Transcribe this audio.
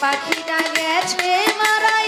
পাখিটা গেছে মারা